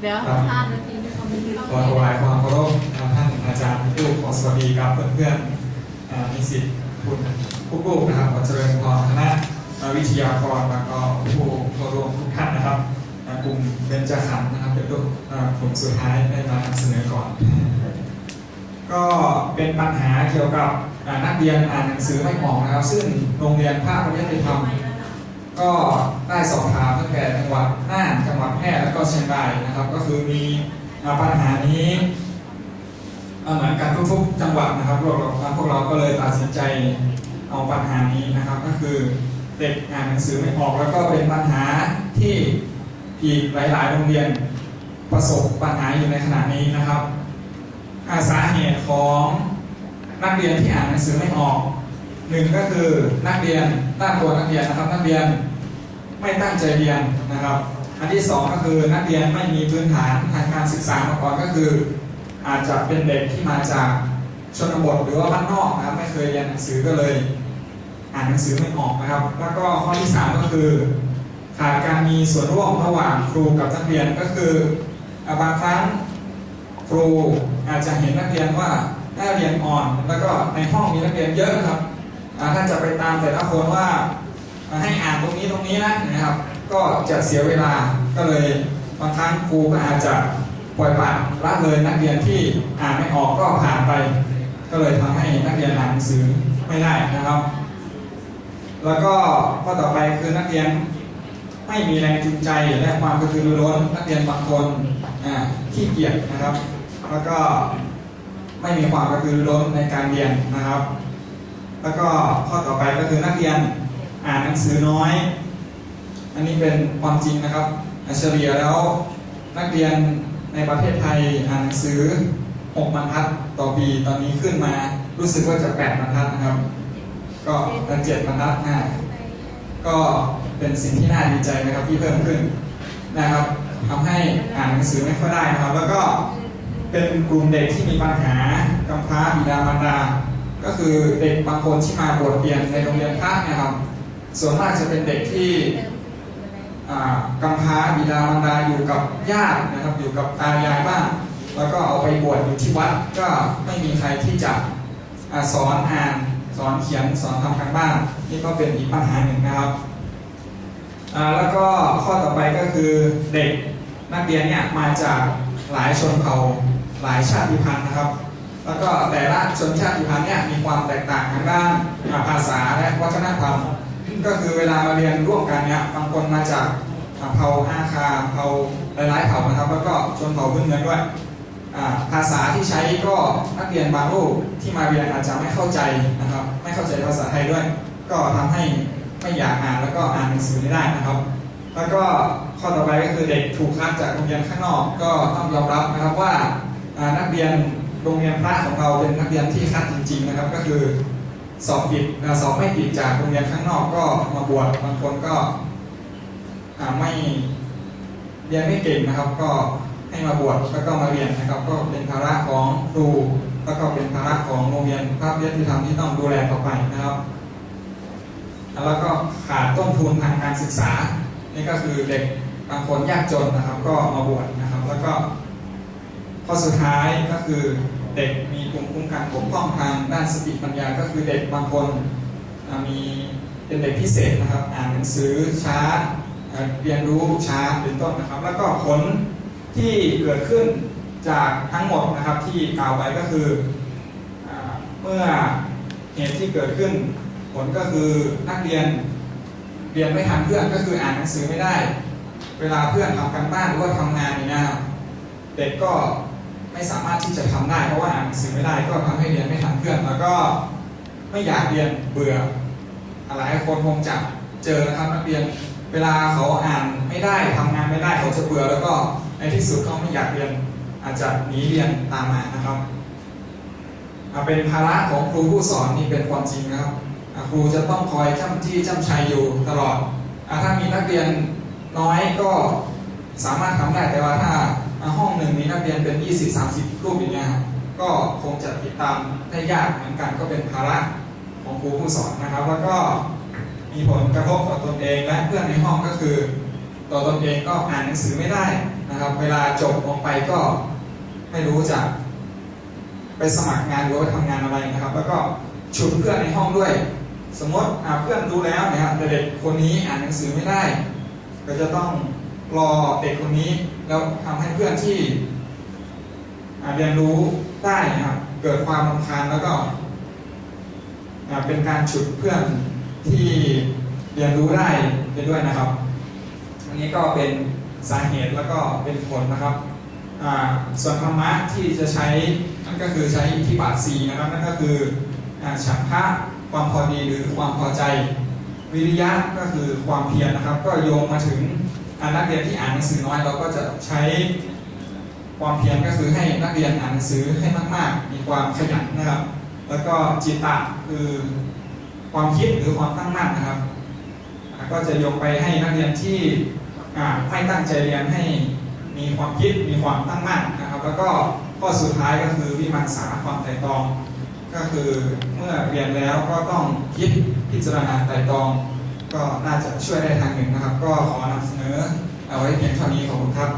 เดี๋ยวครับห้านาทีจะคอมเมนต์เข้าขอถวายความเคารพท่านอาจารย์ผู้ขอสวัสดีครับเพื่อนๆนิสิตคุณผู้กู้นะครับขอเจริญพรคณะวิทยากรแล้วก็ผู้เข้าร่วมทุกท่านนะครับกลุ่มเบญจขันธ์นะครับเป็นรูปอ่ากลุ่มสุดท้ายได้มานำเสนอก่อน ก็เป็นปัญหาเกี่ยวกับนักเรียนอ่านหนังสือไม่ออกนะครับ ซึ่งโรงเรียนภาคปริยัติธรรม ก็ได้สอบถามตั้งแต่จังหวัดน่านจังหวัดแพร่แล้วก็เชียงรายนะครับ ก็คือมีปัญหานี้เหมือนกันทุกๆจังหวัดนะครับพวกเราพวกเราก็เลยตัดสินใจเอาปัญหานี้นะครับ ก็คือเด็กอ่านหนังสือไม่ออกแล้วก็เป็นปัญหาที่อีกหลายๆโรงเรียนประสบปัญหาอยู่ในขณะนี้นะครับอาสาเหตุของนักเรียนที่อ่านหนังสือไม่ออกหนึ่งก็คือนักเรียนด้านตัวนักเรียนนะครับนักเรียน ไม่ตั้งใจเรียนนะครับ อันที่สองก็คือนักเรียนไม่มีพื้นฐานทางการศึกษามาก่อนก็คือ อาจจะเป็นเด็กที่มาจากชนบทหรือว่าบ้านนอกนะครับไม่เคยเรียนหนังสือก็เลย อ่านหนังสือไม่ออกนะครับ แล้วก็ข้อที่สามก็คือ ขาดการมีส่วนร่วมระหว่างครูกับนักเรียนก็คืออาบางครั้งครูอาจจะเห็นนักเรียนว่าได้เรียนอ่อน แล้วก็ในห้องมีนักเรียนเยอะนะครับอ่าถ้าจะไปตามแต่ละคนว่า อ่าให้อ่านตรงนี้ตรงนี้นะนะครับ ก็จะเสียเวลาก็เลยบางครั้งครูก็อาจจะปล่อยปละละเลยนักเรียนที่อ่านไม่ออกก็ผ่านไป ก็เลยทำให้นักเรียนอ่านหนังสือไม่ได้นะครับ แล้วก็ข้อต่อไปคือนักเรียนไม่มีแรงจูงใจและความกระตือรือร้นนักเรียนบางคนขี้เกียจนะครับ แล้วก็ไม่มีความกระตือรือร้นในการเรียนนะครับ แล้วก็ข้อต่อไปก็คือนักเรียน อ่านหนังสือน้อย อันนี้เป็นความจริงนะครับเฉลี่ยแล้วนักเรียนในประเทศไทยอ่านหนังสือ 6 บรรทัดต่อปีตอนนี้ขึ้นมารู้สึกว่าจะ 8 บรรทัดนะครับ ก็เป็นเจ็ดบรรทัดนะก็เป็นสิ่งที่น่าดีใจนะครับที่เพิ่มขึ้นนะครับทำให้อ่านหนังสือไม่ค่อยได้นะครับ แล้วก็เป็นกลุ่มเด็กที่มีปัญหากำพร้าบิดามารดา ก็คือเด็กบางคนที่มาบวชเรียนในโรงเรียนพระนะครับ ส่วนมากจะเป็นเด็กที่กำพร้าบิดามารดาอยู่กับญาตินะครับ อยู่กับตายายบ้างแล้วก็เอาไปบวชอยู่ที่วัดก็ไม่มีใครที่จะอสอนอ่านสอนเขียนสอนทำการบ้านนี่ก็เป็นอีกปัญหาหนึ่งนะครับแล้วก็ข้อต่อไปก็คือเด็กนักเรียนเนี่ยมาจากหลายชนเผ่าหลายชาติพันธุ์นะครับ แล้วก็แต่ละชนชาติพันธุ์เนี่ยมีความแตกต่างทางด้านภาษาและวัฒนธรรม ก็คือเวลามาเรียนร่วมกันเนี่ยบางคนมาจากเผ่าอาคาเผ่าหลายๆเผ่านะครับ แล้วก็ชนเผ่าพื้นเมืองด้วยภาษาที่ใช้ก็นักเรียนบางรูปที่มาเรียนอาจจะไม่เข้าใจนะครับ ไม่เข้าใจภาษาไทยด้วย ก็ทำให้ไม่อยากอ่านแล้วก็อ่านหนังสือไม่ได้นะครับ แล้วก็ข้อต่อไปก็คือเด็กถูกคัดจากโรงเรียนข้างนอก ก็ต้องยอมรับนะครับว่านักเรียนโรงเรียนพระของเราเป็นนักเรียนที่คัดจริง ๆนะครับ ก็คือ สอบติดสอบไม่ติดจากโรงเรียนข้างนอกก็มาบวชบางคนก็ไม่เรียนไม่เก่งนะครับ ก็ให้มาบวชแล้วก็มาเรียนนะครับ ก็เป็นภาระของครูแล้วก็เป็นภาระของโรงเรียนภาพระวิทยธรรมที่ต้องดูแลต่อไปนะครับ แล้วก็ขาดต้นทุนทางการศึกษา นี่ก็คือเด็กบางคนยากจนนะครับ ก็มาบวชนะครับ แล้วก็ข้อสุดท้ายก็คือ ด็กมีภูมิคุ้มกันบกพร่องทางด้านสติปัญญา ก็คือเด็กบางคนมีเป็นเด็กพิเศษนะครับ อ่านหนังสือช้าเรียนรู้ช้าเป็นต้นนะครับ แล้วก็ผลที่เกิดขึ้นจากทั้งหมดนะครับที่กล่าวไปก็คืออเมื่อเหตุที่เกิดขึ้น ผลก็คือนักเรียนเรียนไม่ทันเพื่อนก็คืออ่านหนังสือไม่ได้ เวลาเพื่อนทำการบ้านหรือว่าทำงานอย่างเงี้ยเด็กก็ ไม่สามารถที่จะทำได้ เพราะว่าอ่านหนังสือไม่ได้ก็ทำให้เรียนไม่ทันเพื่อน แล้วก็ไม่อยากเรียนเบื่อหลายคนคงจะเจอนะครับนักเรียนเวลาเขาอ่านไม่ได้ทำงานไม่ได้เขาจะเบื่อแล้วก็ในที่สุดเขาไม่อยากเรียนอาจจะหนีเรียนตามมานะครับเป็นภาระของครูผู้สอนนี่เป็นความจริงนะครับครูจะต้องคอยจ้ำจี้จ้ำชัยอยู่ตลอดอถ้ามีนักเรียนน้อยก็สามารถทำได้แต่ว่าถ้า ห้องหนึ่งมีนักเรียนเป็น 20-30 รูปอย่างเงี้ยครับก็คงจะติดตามได้ยากเหมือนกันก็เป็นภาระของครูผู้สอนนะครับ แล้วก็มีผลกระทบต่อตนเองและเพื่อนในห้องก็คือต่อตนเองก็อ่านหนังสือไม่ได้นะครับ เวลาจบออกไปก็ไม่รู้จะไปสมัครงานหรือว่าทำงานอะไรนะครับ แล้วก็ฉุดเพื่อนในห้องด้วย สมมติเพื่อนรู้แล้วนี่ยครับเด็กคนนี้อ่านหนังสือไม่ได้ ก็จะต้อง รอเด็กคนนี้แล้วทำให้เพื่อนที่เรียนรู้ได้นะครับเกิดความรำคาญแล้วก็เป็นการฉุดเพื่อนที่เรียนรู้ได้ไปด้วยนะครับ อันนี้ก็เป็นสาเหตุแล้วก็เป็นผลนะครับ ส่วนธรรมะที่จะใช้นั่นก็คือใช้อิทธิบาทสีนะครับนั่นก็คือฉันทะความพอดีหรือความพอใจ วิริยะก็คือความเพียรนะครับ ก็โยงมาถึง นักเรียนที่อ่านหนังสือน้อยเราก็จะใช้ความเพียรก็คือให้นักเรียนอ่านหนังสือให้มาก ๆ มีความขยันนะครับ แล้วก็จิตตะคือความคิดหรือความตั้งมั่นนะครับ ก็จะโยงไปให้นักเรียนที่อ่าไม่ตั้งใจเรียนให้มีความคิดมีความตั้งมั่นนะครับ แล้วก็ข้อสุดท้ายก็คือวิมังสาความไตร่ตรอง ก็คือเมื่อเรียนแล้วก็ต้องคิดพิจารณาไตร่ตรอง ก็น่าจะช่วยได้ทางหนึ่งนะครับ ก็ขอนำเสนอเอาไว้เพียงเท่านี้ขอบคุณครับ